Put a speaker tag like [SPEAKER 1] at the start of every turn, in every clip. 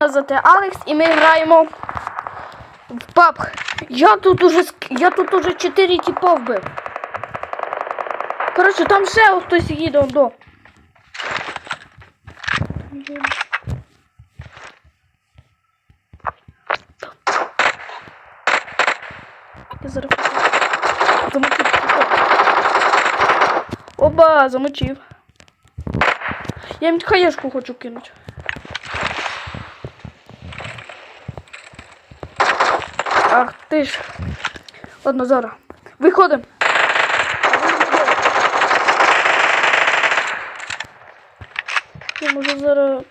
[SPEAKER 1] Мене звати Алекс і ми граємо в PUBG. Я тут уже я тут уже 4 типа вбив. Коротше, там ще хтось їде до. Я зараз замочив. Оба, замочив. Я їм хаєшку хочу кинути. Ти ж. Ладно, зараз. Виходимо. Я можу зараз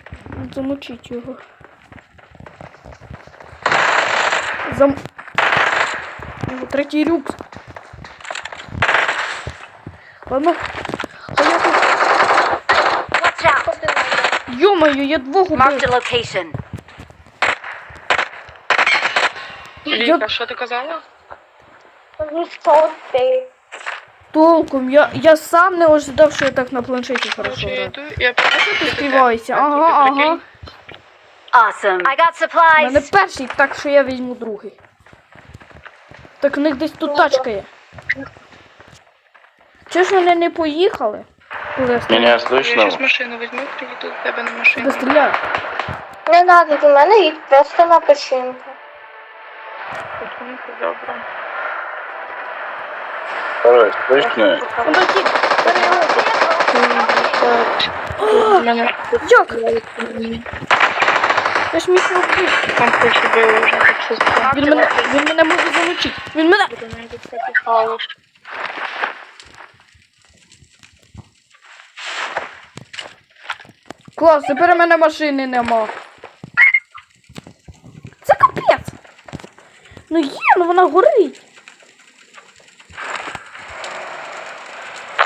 [SPEAKER 1] замочити його. Зам... Його третій рюкс. Ладно. Йо-моє, я двох убив.
[SPEAKER 2] Віка, що ти казала?
[SPEAKER 1] Толком, я, я сам не ожидав, що я так на планшеті хорошо граю.
[SPEAKER 2] я
[SPEAKER 1] Ти співайся. Ага, ага.
[SPEAKER 3] Awesome. I got
[SPEAKER 1] У мене перший, так що я візьму другий. Так у них десь тут тачка є. Чи ж вони не поїхали? Коли я?
[SPEAKER 4] Меня
[SPEAKER 2] Я
[SPEAKER 4] слышно?
[SPEAKER 2] зараз машину візьму, приїду до тебе на машину.
[SPEAKER 1] Де стріляю?
[SPEAKER 5] Не надо, до мене їдь просто на печінку.
[SPEAKER 2] Потихоньку, добре.
[SPEAKER 4] Слышно?
[SPEAKER 1] Ну такі. Я ж міг його вбити.
[SPEAKER 2] там хтось убив вже так все.
[SPEAKER 1] Він мене, він мене може залучити. Він мене.
[SPEAKER 2] Буде навіть.
[SPEAKER 1] Клас, тепер у мене машини нема. Це капець. Ну є, ну вона горить.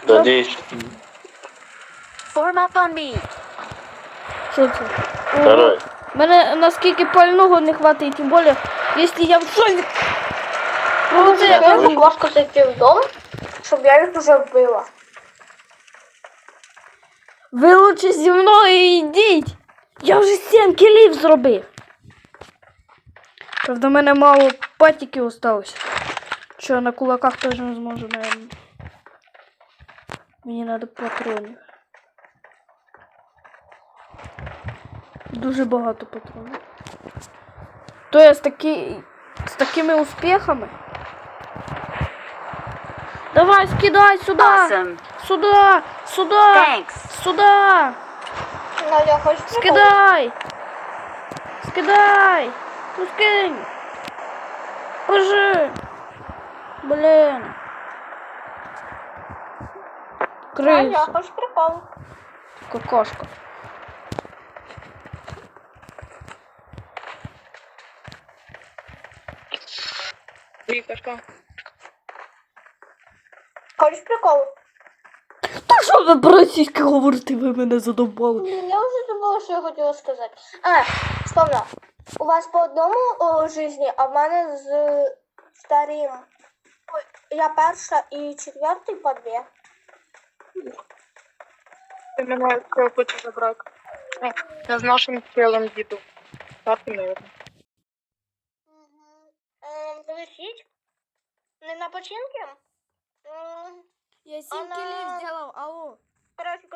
[SPEAKER 4] Надеюсь,
[SPEAKER 3] Form up on me.
[SPEAKER 1] Що це?
[SPEAKER 4] Второй.
[SPEAKER 1] Мене наскільки пального не хватить, тим більше, якщо я в шоці. Ну, це,
[SPEAKER 5] Я будь ласка, зайти в дом, щоб я їх вже вбила.
[SPEAKER 1] ви лучше зі мною йдіть. Я вже 7 кілів зробив. Правда, в мене мало патіків осталось. Що на кулаках теж не зможу, наверное. Мені треба патронів. Дуже багато патронів. То я з, такі... з такими успіхами. Давай, скидай сюди!
[SPEAKER 3] Awesome.
[SPEAKER 1] Сюди! Сюди!
[SPEAKER 3] Thanks.
[SPEAKER 1] Сюди!
[SPEAKER 5] Прикол?
[SPEAKER 1] Скидай! Скидай! Ну скинь! Боже! Блін!
[SPEAKER 5] Надя,
[SPEAKER 1] Криса!
[SPEAKER 5] хочеш прикол?
[SPEAKER 1] Какашка.
[SPEAKER 2] Віка, що?
[SPEAKER 5] Хочеш прикол?
[SPEAKER 1] Та що ви про російське говорите? Ви мене задовбали.
[SPEAKER 5] Я вже забула, що я хотіла сказати. А, вспомнила. У вас по одному о, житті, а в мене з старим. Я перша і четвертий по дві.
[SPEAKER 2] Ти мене цього хочеш забрати. Е, Я з нашим тілом їду. Так, мабуть.
[SPEAKER 5] Ем, Не на починки?
[SPEAKER 1] Я
[SPEAKER 5] сім Вона- кілів
[SPEAKER 1] зробив, алло.
[SPEAKER 5] Коротше.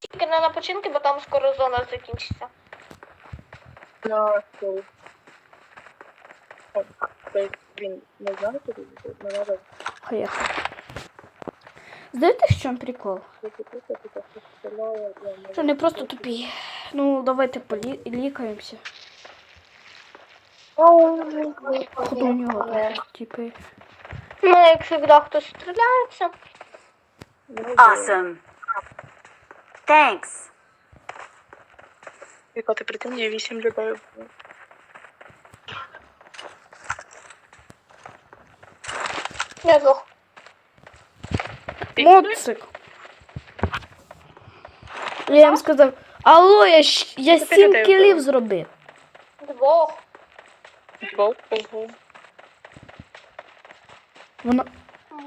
[SPEAKER 5] Тільки не на починки, бо там скоро зона закінчиться.
[SPEAKER 2] Цей Він не? Не треба.
[SPEAKER 1] Поїхали. Знаєте, в чому прикол? Що не просто тупі. Ну, давайте полікаємося. Походу у нього типи.
[SPEAKER 5] Ну, як завжди хтось стріляється.
[SPEAKER 3] Awesome. Thanks.
[SPEAKER 2] Віка, ти прикинь, я вісім людей вбив.
[SPEAKER 5] Я здох.
[SPEAKER 1] Моцик. Я їм сказав, алло, я, щ- я сім
[SPEAKER 2] людей
[SPEAKER 1] кілів
[SPEAKER 2] було.
[SPEAKER 1] зробив.
[SPEAKER 5] Двох.
[SPEAKER 2] Двох, ого.
[SPEAKER 1] Вона.
[SPEAKER 5] Угу.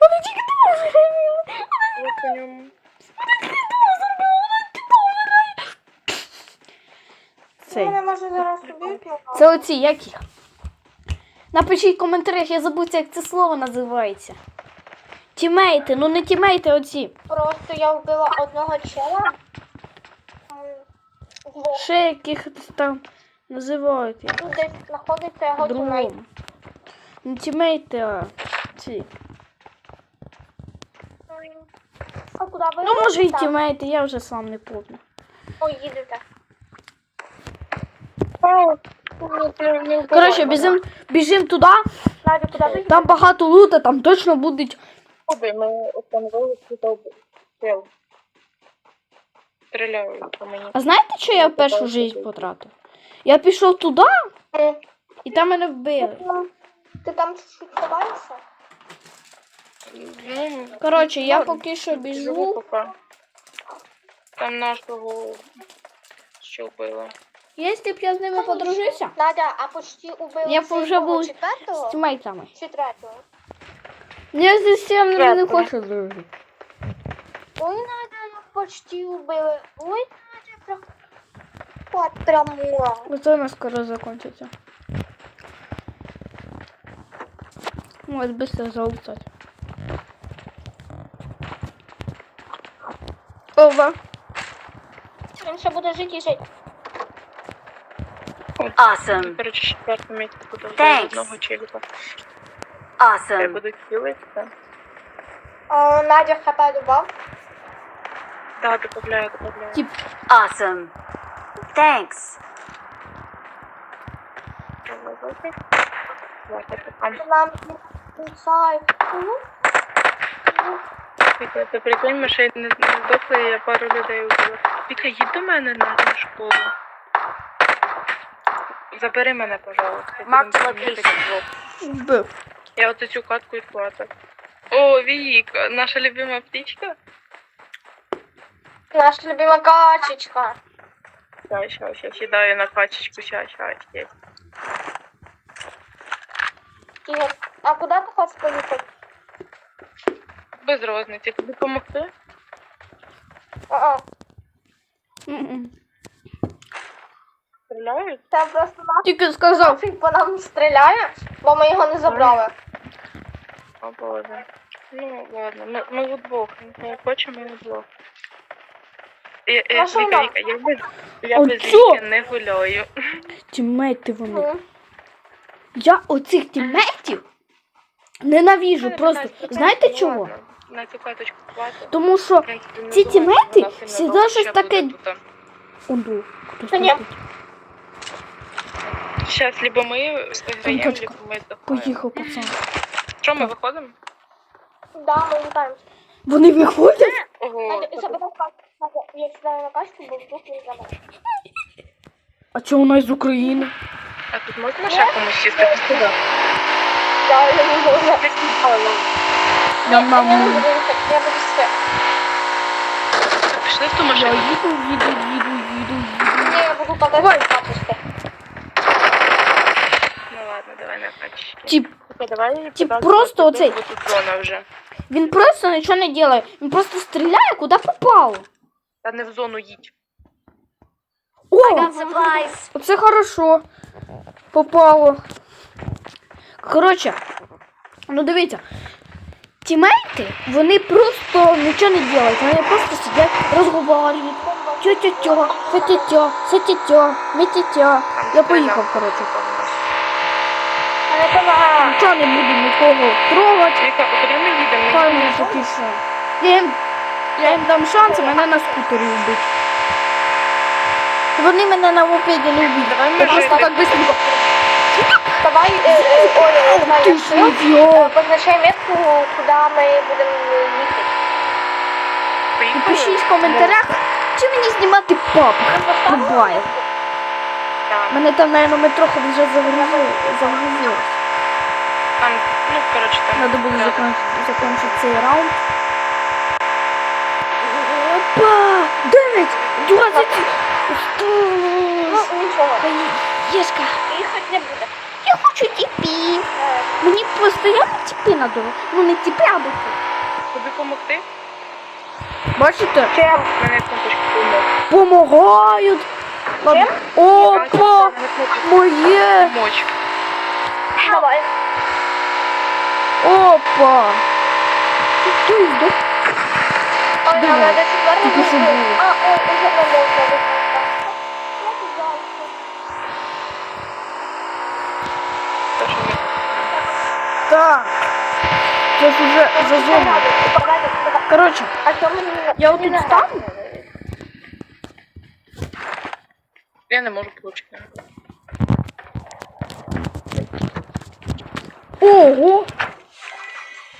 [SPEAKER 1] Вона тільки.
[SPEAKER 2] Я.
[SPEAKER 1] Вона тільки того зробила, вона тільки того цей.
[SPEAKER 5] Мене може зараз ну,
[SPEAKER 1] Це оці, як їх? Напишіть в коментарях, я забув, як це слово називається. Тімейти, ну не тімейти, оці.
[SPEAKER 5] Просто я вбила одного чела.
[SPEAKER 1] Ще яких там називають.
[SPEAKER 5] Тут десь знаходиться його тімейт.
[SPEAKER 1] Другому. Не тімейти, а ці.
[SPEAKER 5] А куди ви?
[SPEAKER 1] Ну, може і
[SPEAKER 5] їдете?
[SPEAKER 1] тімейти, я вже сам не помню.
[SPEAKER 5] Ой, їдете.
[SPEAKER 1] Коротше, біжим, біжим туди, там багато лута, там точно будуть.
[SPEAKER 2] Оби, ми встановили тут сил. Стріляють по мені.
[SPEAKER 1] А знаєте, що я в першу жизнь потратив? Я пішов туди,
[SPEAKER 5] М,
[SPEAKER 1] і там мене вбили.
[SPEAKER 5] Ти там чуть-чуть ховаєшся?
[SPEAKER 1] Коротше, я поки що біжу.
[SPEAKER 2] Там нашого що вбило.
[SPEAKER 1] Якщо б я з ними подружився,
[SPEAKER 5] Надя, а почти убили
[SPEAKER 1] Я б вже був з
[SPEAKER 5] четвертого
[SPEAKER 1] тімейтами.
[SPEAKER 5] чи третього?
[SPEAKER 1] Я зі всім не
[SPEAKER 2] П'ятого.
[SPEAKER 1] хочу дружити.
[SPEAKER 5] Ой, Надя, я почти убили. Ой, Надя, прям... От прямо.
[SPEAKER 1] Оце у нас скоро закончиться. Ось быстро залутать. Ова.
[SPEAKER 5] Він ще буде жити і жити.
[SPEAKER 3] Awesome.
[SPEAKER 2] Коротше, четвертому місці буде
[SPEAKER 3] Thanks.
[SPEAKER 2] одного челіка. Це
[SPEAKER 3] Awesome.
[SPEAKER 2] будуть цілитися.
[SPEAKER 5] О, Надя хп добав.
[SPEAKER 2] Так, добавляю, добавляю.
[SPEAKER 1] Тип,
[SPEAKER 3] Awesome. Thanks.
[SPEAKER 5] Нам. Ну,
[SPEAKER 2] ти прикинь, ми ще й не, не здохли, я пару людей убила. Віка, їдь до мене на, на школу. Забери мене, пожалуйста.
[SPEAKER 3] Location.
[SPEAKER 2] вдвох.
[SPEAKER 1] вбив.
[SPEAKER 2] Я от цю катку і схватив. О, Віка, наша любима птичка.
[SPEAKER 5] наша любима качечка.
[SPEAKER 2] Ща, ща, ща, сідаю на качечку, ща, ща, ща.
[SPEAKER 5] Ігор, а куди ти хочеш поїхати?
[SPEAKER 2] Без розниці. Тобі допомогти?
[SPEAKER 5] А-а.
[SPEAKER 2] Стріляють?
[SPEAKER 5] Це просто наш
[SPEAKER 1] Тільки сказав.
[SPEAKER 5] нафіг по нам стріляє, бо ми його не забрали.
[SPEAKER 2] О, Боже. Ну, ладно, ми, ми вдвох. Не хочемо, ми вдвох. Віка,
[SPEAKER 5] нам?
[SPEAKER 2] Віка, я без, я
[SPEAKER 1] О,
[SPEAKER 2] без
[SPEAKER 1] чо?
[SPEAKER 2] Віки не гуляю.
[SPEAKER 1] Тімейти вони.
[SPEAKER 5] Ну.
[SPEAKER 1] Я оцих тімейтів ненавіжу просто. Знаєте
[SPEAKER 2] Ну,
[SPEAKER 1] чого?
[SPEAKER 2] На цю каточку хватить.
[SPEAKER 1] Тому що ці тімейти
[SPEAKER 2] вона сильно
[SPEAKER 1] щось таке-. Онду. Хтось
[SPEAKER 5] Та ні.
[SPEAKER 1] летить.
[SPEAKER 2] Щас, либо виграємо,
[SPEAKER 1] точка.
[SPEAKER 2] либо ми здохаємо.
[SPEAKER 1] Поїхав пацан.
[SPEAKER 2] Що, ми виходимо?
[SPEAKER 5] Да, ми літаємося.
[SPEAKER 1] Вони виходять?
[SPEAKER 2] Ого,
[SPEAKER 5] я сідаю на качку, бо вдруг не забрати.
[SPEAKER 1] А чого вона з України?
[SPEAKER 2] а тут можна ще комусь сісти? Сюди.
[SPEAKER 5] Я я не можу.
[SPEAKER 1] Я
[SPEAKER 5] Я не
[SPEAKER 1] маму.
[SPEAKER 5] я буду все.
[SPEAKER 2] Пішли в ту
[SPEAKER 1] Я
[SPEAKER 2] машину.
[SPEAKER 1] їду, їду, їду, їду, їду.
[SPEAKER 5] Ні, я буду катати качечки.
[SPEAKER 2] Ладно, давай на качечки.
[SPEAKER 1] Тип,
[SPEAKER 2] давай
[SPEAKER 1] Тип, просто оцей.
[SPEAKER 2] вже.
[SPEAKER 1] він просто нічого не робить. Він просто стріляє, куди попало.
[SPEAKER 2] Та не в зону їдь.
[SPEAKER 1] О, оце хорошо. Попало. Коротше, ну дивіться. Тімейти, вони просто нічого не роблять. Вони просто сидять, розговорюють. Тьо-тьо-тьо, мі-тьо-тьо. Я поїхав, коротше.
[SPEAKER 5] А не.
[SPEAKER 1] Нічого не буду нікого трогати. Хай такий шанс. Я їм, я їм дам шанс, мене на скутері вбить. Вони мене на мопеді не вб'ють.
[SPEAKER 2] Давай ми
[SPEAKER 1] просто так быстренько.
[SPEAKER 5] Давай, е, е, Оля, все.
[SPEAKER 1] ж ідіот.
[SPEAKER 5] Позначай метку, куди ми будемо їхати.
[SPEAKER 1] І пишіть в коментарях, чи мені знімати пап. Буває. Мене там, наверное, ми трохи вже загрузили. загрузили.
[SPEAKER 2] Там, ну, коротше, там.
[SPEAKER 1] Надо було закон- закончити цей раунд. Опа! 9! 20!
[SPEAKER 5] Ну, нічого.
[SPEAKER 1] Єшка!
[SPEAKER 5] Їхати не буде.
[SPEAKER 1] Я хочу тіпів!
[SPEAKER 5] Е,
[SPEAKER 1] Мені постійно тіпи надо. Ну не тіпи, а бути.
[SPEAKER 2] Тобі допомогти?
[SPEAKER 1] Бачите?
[SPEAKER 5] Чим?
[SPEAKER 2] Мене кнопочку помог.
[SPEAKER 1] Помагають! Ладно. Опа! Моє!
[SPEAKER 2] Мочь.
[SPEAKER 5] Давай.
[SPEAKER 1] Опа! Ти ти здох?
[SPEAKER 5] Ой,
[SPEAKER 1] Диви,
[SPEAKER 5] а надо четвертый
[SPEAKER 1] тільки що
[SPEAKER 5] выбрать.
[SPEAKER 1] було.
[SPEAKER 5] А, ой, уже не можна вибрати. Я туди.
[SPEAKER 2] Те, що ми
[SPEAKER 1] Так. Це ж уже за зону. Коротше,
[SPEAKER 5] А що мені не-
[SPEAKER 1] Я
[SPEAKER 5] не
[SPEAKER 1] отут
[SPEAKER 5] нравиться?
[SPEAKER 1] стану?
[SPEAKER 2] Я не можу получити.
[SPEAKER 1] Ого!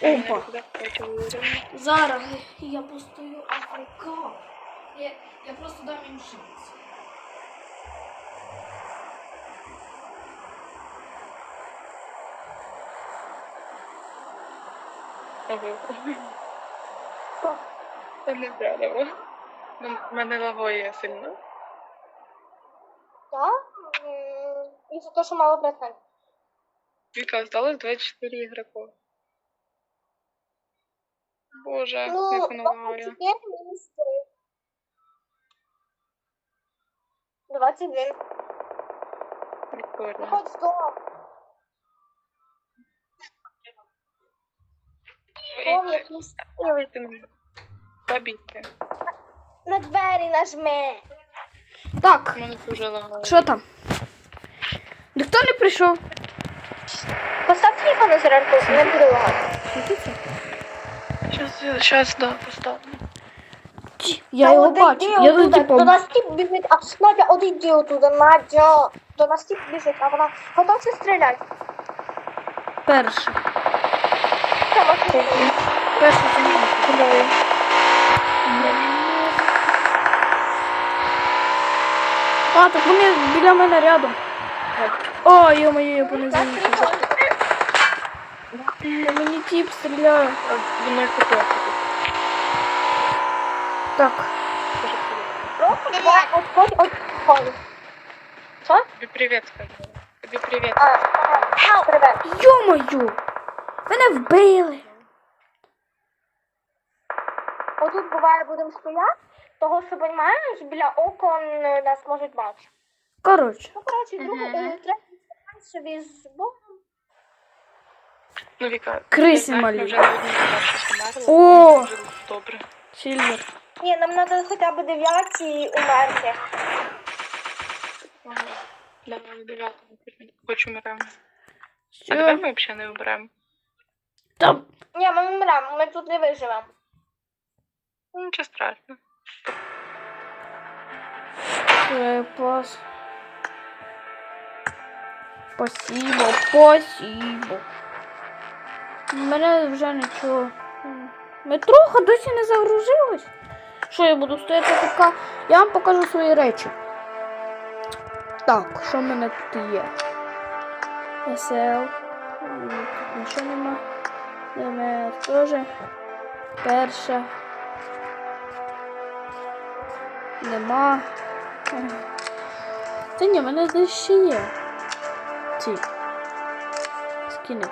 [SPEAKER 1] Опа. Зараз я постою АФК. Я, я просто дам їм шанс.
[SPEAKER 2] Ого. Це не зрядово. Мене лагає сильно.
[SPEAKER 5] Так? М, І за те, що мало процентів.
[SPEAKER 2] Віка, осталось 24 ігрока. Боже,
[SPEAKER 5] Ну,
[SPEAKER 2] як воно
[SPEAKER 5] 3. 21.
[SPEAKER 2] Прикольно.
[SPEAKER 5] Виходь з дому. Дом
[SPEAKER 2] Вийти.
[SPEAKER 5] якийсь.
[SPEAKER 2] Я вийти не можу. Побійте.
[SPEAKER 5] На двері нажми.
[SPEAKER 1] Так,
[SPEAKER 2] У мене дуже лагає.
[SPEAKER 1] що там? Прийшов.
[SPEAKER 5] Постав телефон на зарядку, не буде лагати.
[SPEAKER 2] Щас, щас, да, поставлю.
[SPEAKER 1] Я його бачу. Я тут типу.
[SPEAKER 5] До нас тип біжить. А, Надя, одійди отуда, Надя. До нас тип біжить, а вона готовся стріляти.
[SPEAKER 1] Перший. Перший замінник. А, так вони біля мене рядом. О, йо-моє, я понизу. Мені тіп стріляє. Так.
[SPEAKER 5] Отходь, отходь. Що?
[SPEAKER 2] Тобі привіт сказала. Тобі.
[SPEAKER 1] Мене вбили.
[SPEAKER 5] Отут буває будемо стояти, того що, розумієш, біля окон е, нас можуть бачити.
[SPEAKER 1] Коротше.
[SPEAKER 5] Ну, коротше, друг,
[SPEAKER 2] Мгм.
[SPEAKER 5] е, треба собі з Богом.
[SPEAKER 2] Ну, Віка, знаєш,
[SPEAKER 1] малі.
[SPEAKER 2] Ми вже не одні перші померли.
[SPEAKER 1] О!
[SPEAKER 2] Дуже добре.
[SPEAKER 1] Сільвер.
[SPEAKER 5] Ні, нам треба хоча б дев'яті умерти.
[SPEAKER 2] Ага. Давай, дев'ятому. Хоч умремо. А
[SPEAKER 1] Що?
[SPEAKER 2] давай ми взагалі не вмремо.
[SPEAKER 1] Там.
[SPEAKER 5] Ні, ми вмремо, ми тут не виживемо.
[SPEAKER 2] Ну, нічого страшного.
[SPEAKER 1] Пас. Спасибо, спасибо. Мене вже нічого. Метроха досі не загружилась. Що я буду стояти така? Я вам покажу свої речі. Так, що в мене тут є? СЛ. Тут нічого нема. ДМР теж. Перша. Нема. Та ні, в мене десь ще є. Ці. Скини.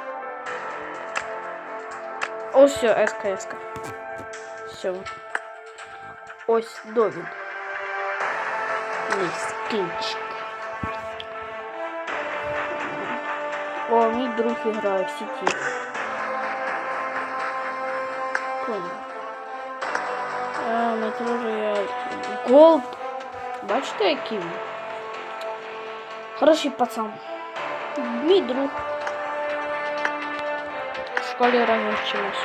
[SPEAKER 1] Ось все, СКС. Все. Ось довід. Мій скинчик. О, мій друг грає в сіті. Понял. А, ми теж я... Голд. Бачите, який він? Хороший пацан. Мій друг. В школі разом вчились.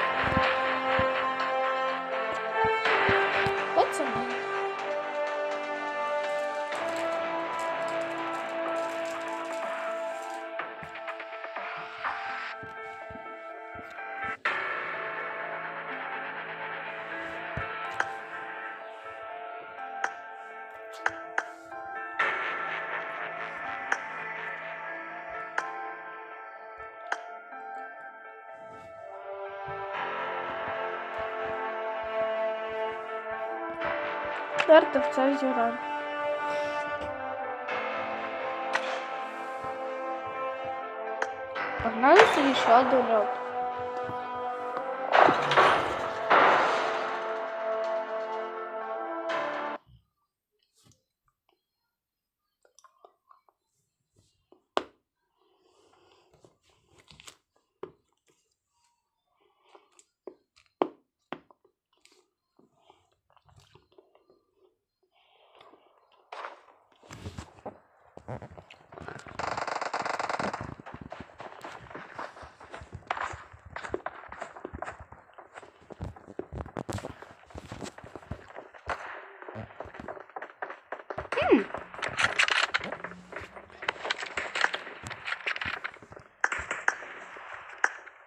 [SPEAKER 1] Карта в царь зіграв. Погнали еще ще один раунд.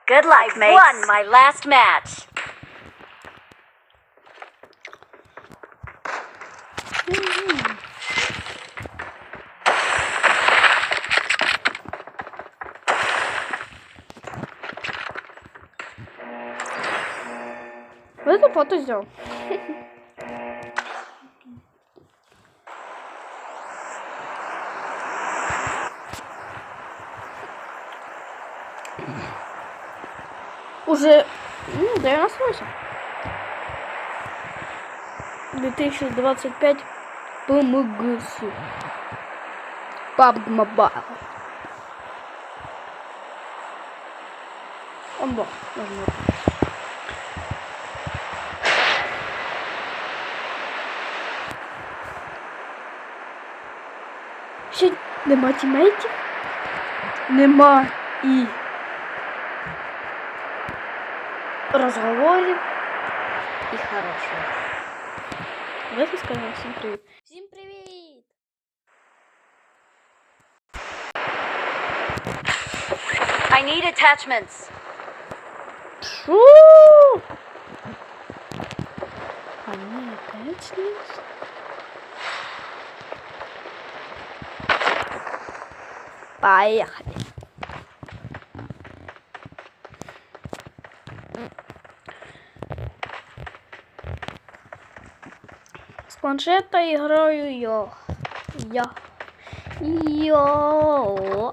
[SPEAKER 3] Good luck, mates. Won my last match.
[SPEAKER 1] Ви фото взяв. Уже ну, 98. 2025 ПМГС. PUBG Mobile. Он бог. Нажму. Нема тімейтів. Нема і розговорів. І хорошого. Давайте скажемо всім привіт. Всім привіт!
[SPEAKER 3] I need attachments.
[SPEAKER 1] Шо? А ні, attachments? Поехали. С планшета играю я. Я. Йо.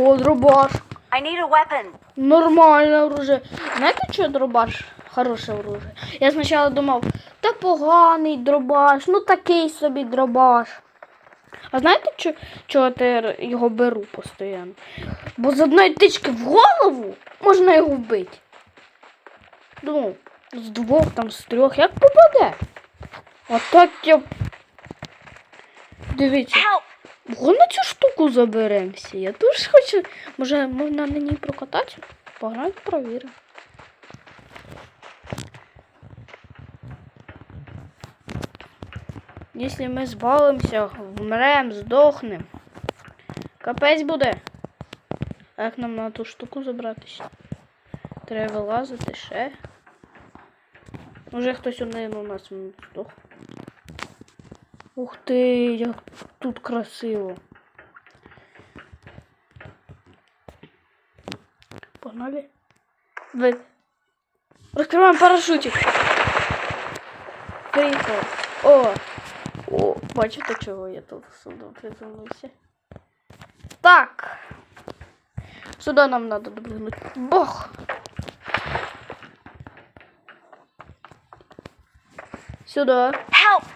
[SPEAKER 1] О, дробаш.
[SPEAKER 3] I need a weapon.
[SPEAKER 1] Нормальне оружие. Знаєте, що дробаш? Хороше оружие. Я спочатку думав, та поганий дробаш, ну такий собі дробаш. А знаєте, чого я його беру постійно? Бо з одної тички в голову можна його вбити. Ну, з двох, там, з трьох, як попаде. А так я. Дивіться.
[SPEAKER 3] Help!
[SPEAKER 1] Го на цю штуку заберемося. Я дуже хочу. Може, можна на ній прокататися? Погнали, провіримо. Якщо ми звалимося, вмрем, здохнем. Капець буде. А як нам на ту штуку забратися? Треба вилазити ще. Може хтось один у нас здох. Ух ти, як тут красиво. Погнали. Ви. Розкриваємо парашутик. Приїхали. О! О, бачите, чого я тут сюди приземлився. Так. Сюди нам надо добрнути. Бог! Сюди.
[SPEAKER 3] Help!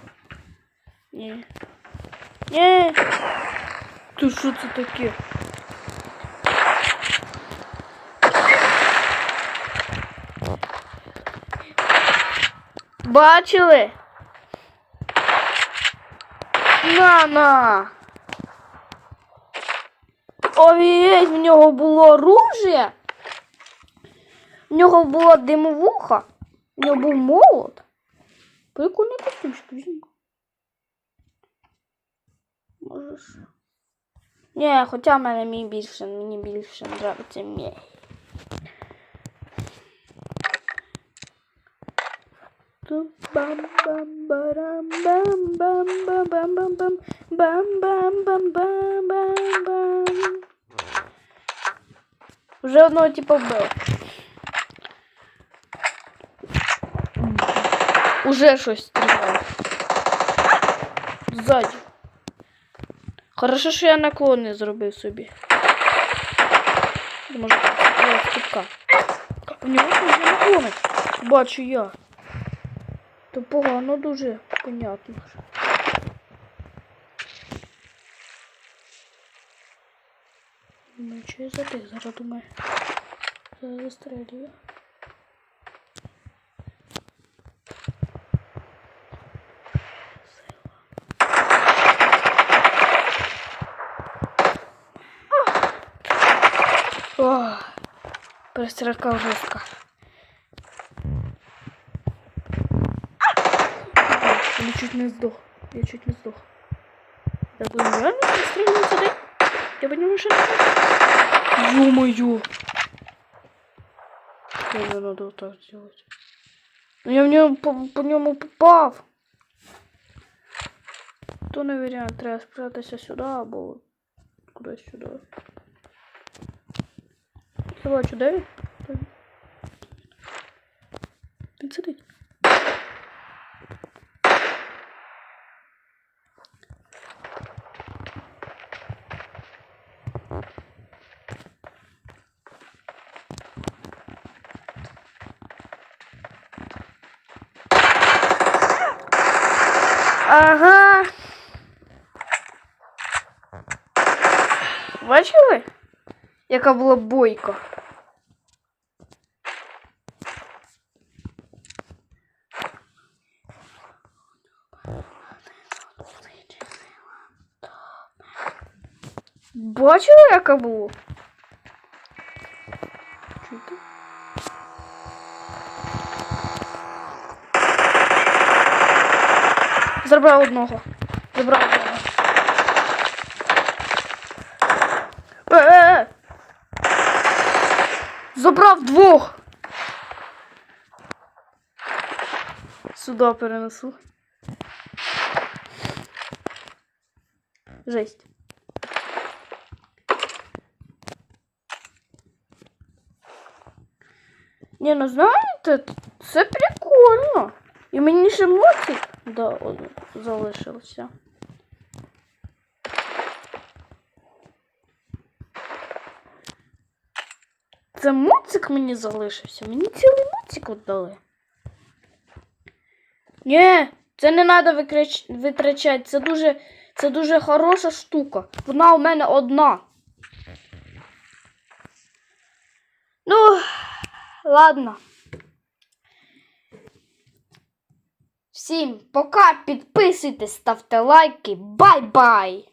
[SPEAKER 1] Ні. Ні. Ти що це таке? Бачили? На на. Овієть, в нього було оружие. В нього була димовуха. В нього був молот. Прикольний костюмчик візьму. Можеш. Ні, хоча мене мій більше, мені більше подобається мій. Вже одного типа вбив. Уже щось стріляє. Ззаді. Хорошо, що я наклон не зробив собі. Може, кутка. У нього вже наклони. Бачу я. То погано дуже понятно. Ну, що я за тих зараз думаю? Застрелюю. Жорстка. Я чуть не здох. Я чуть не здох. Я думаю, реально перестрілюю сюди? Я по ньому ще не Ё-моё! Мне надо вот так сделать. Ну я в нього по, по ньому попав. То варіант, треба спрятатися сюди або кудись бачу, де він? Ага. Бачили? Яка була бойка? Бачили, яка? Чути? Забрав одного. Забрав одного. Е, е, е. Забрав двох. Сюди перенесу. Жесть. Ні, ну знаєте, це прикольно. І мені ще мотик да, залишився. Це моцик мені залишився. Мені цілий моцик віддали. Ні, це не треба викрич... витрачати. Це дуже, це дуже хороша штука. Вона у мене одна. Ну, ладно. Всім пока, підписуйтесь, ставте лайки. Бай-бай!